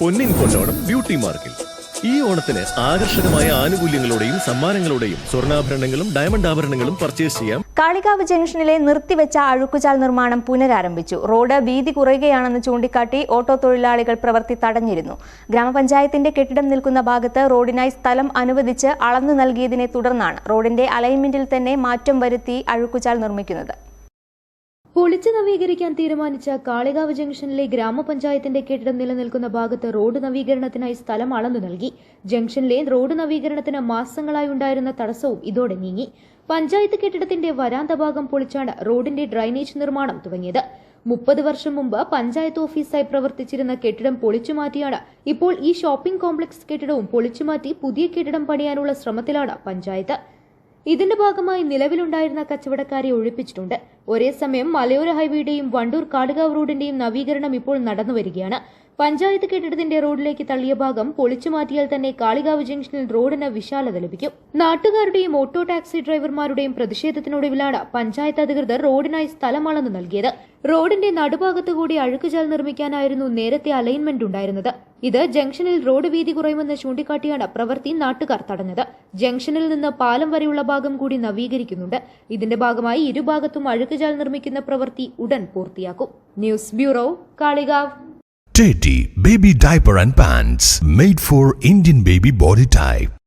പൊന്നിൻ കൊണ്ടോണം ബ്യൂട്ടി മാർക്കിൽ. ഈ ഓണത്തിന് ആകർഷകമായ ആനുകൂല്യങ്ങളോടെയും സമ്മാനങ്ങളോടെയും സ്വർണാഭരണങ്ങളും ഡയമണ്ട് ആഭരണങ്ങളും പർച്ചേസ് ചെയ്യാം. കാളികാവ് ജംഗ്ഷനിലെ നിർത്തിവെച്ച അഴുക്കുചാൽ നിർമ്മാണം പുനരാരംഭിച്ചു. റോഡ് വീതി കുറയുകയാണെന്ന് ചൂണ്ടിക്കാട്ടി ഓട്ടോ തൊഴിലാളികൾ പ്രവൃത്തി തടഞ്ഞിരുന്നു. ഗ്രാമപഞ്ചായത്തിന്റെ കെട്ടിടം നിൽക്കുന്ന ഭാഗത്ത് റോഡിനായി സ്ഥലം അനുവദിച്ച് അളന്നു നൽകിയതിനെ തുടർന്നാണ് റോഡിന്റെ അലൈൻമെന്റിൽ തന്നെ മാറ്റം വരുത്തി അഴുക്കുചാൽ നിർമ്മിക്കുന്നത്. പൊളിച്ചു നവീകരിക്കാൻ തീരുമാനിച്ച കാളികാവ് ജംഗ്ഷനിലെ ഗ്രാമപഞ്ചായത്തിന്റെ കെട്ടിടം നിലനിൽക്കുന്ന ഭാഗത്ത് റോഡ് നവീകരണത്തിനായി സ്ഥലം അളന്നു നൽകി. ജംഗ്ഷനിലെ റോഡ് നവീകരണത്തിന് മാസങ്ങളായി ഉണ്ടായിരുന്ന തടസ്സവും ഇതോടെ നീങ്ങി. പഞ്ചായത്ത് കെട്ടിടത്തിന്റെ വരാന്ത ഭാഗം പൊളിച്ചാണ് റോഡിന്റെ ഡ്രൈനേജ് നിർമ്മാണം തുടങ്ങിയത്. മുപ്പത് വർഷം മുമ്പ് പഞ്ചായത്ത് ഓഫീസായി പ്രവർത്തിച്ചിരുന്ന കെട്ടിടം പൊളിച്ചുമാറ്റിയാണ് ഇപ്പോൾ ഈ ഷോപ്പിംഗ് കോംപ്ലക്സ് കെട്ടിടവും പൊളിച്ചുമാറ്റി പുതിയ കെട്ടിടം പണിയാനുള്ള ശ്രമത്തിലാണ് പഞ്ചായത്ത്. ഇതിന്റെ ഭാഗമായി നിലവിലുണ്ടായിരുന്ന കച്ചവടക്കാരെ ഒഴിപ്പിച്ചിട്ടുണ്ട്. ഒരേ സമയം മലയോര ഹൈവേയുടെയും വണ്ടൂർ കാടുകാവ് റോഡിന്റെയും നവീകരണം ഇപ്പോൾ നടന്നു വരികയാണ്. പഞ്ചായത്ത് കെട്ടിടത്തിന്റെ റോഡിലേക്ക് തള്ളിയ ഭാഗം പൊളിച്ചു മാറ്റിയാൽ തന്നെ കാളികാവ് ജംഗ്ഷനിൽ റോഡിന് വിശാലത ലഭിക്കും. നാട്ടുകാരുടെയും ഓട്ടോ ടാക്സി ഡ്രൈവർമാരുടെയും പ്രതിഷേധത്തിനൊടുവിലാണ് പഞ്ചായത്ത് അധികൃതർ റോഡിനായി സ്ഥലം അളന്നു നൽകിയത്. റോഡിന്റെ നടുഭാഗത്തുകൂടി അഴുക്കുചാൽ നിർമ്മിക്കാനായിരുന്നു നേരത്തെ അലൈൻമെന്റ് ഉണ്ടായിരുന്നത്. ഇത് ജംഗ്ഷനിൽ റോഡ് വീതി കുറയുമെന്ന് ചൂണ്ടിക്കാട്ടിയാണ് പ്രവൃത്തി നാട്ടുകാർ തടഞ്ഞത്. ജംഗ്ഷനിൽ നിന്ന് പാലം വരെയുള്ള ഭാഗം കൂടി നവീകരിക്കുന്നുണ്ട്. ഇതിന്റെ ഭാഗമായി ഇരുഭാഗത്തും അഴുക്കുചാൽ നിർമ്മിക്കുന്ന പ്രവൃത്തി ഉടൻ പൂർത്തിയാക്കും news bureau Kalikavu Teddy Baby Diaper and Pants made for Indian baby body type.